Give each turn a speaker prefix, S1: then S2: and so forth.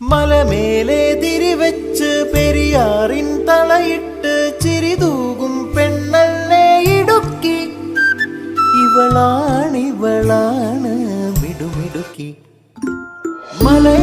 S1: മലമേലെ തിരിവെച്ച് പെരിയാറിൻ തളയിട്ട് ചിരിതൂകും പെണ്ണല്ലേ ഇടുക്കി. ഇവളാണിവളാണ് മിടുമിടുക്കി മലയാളക്കരയുടെ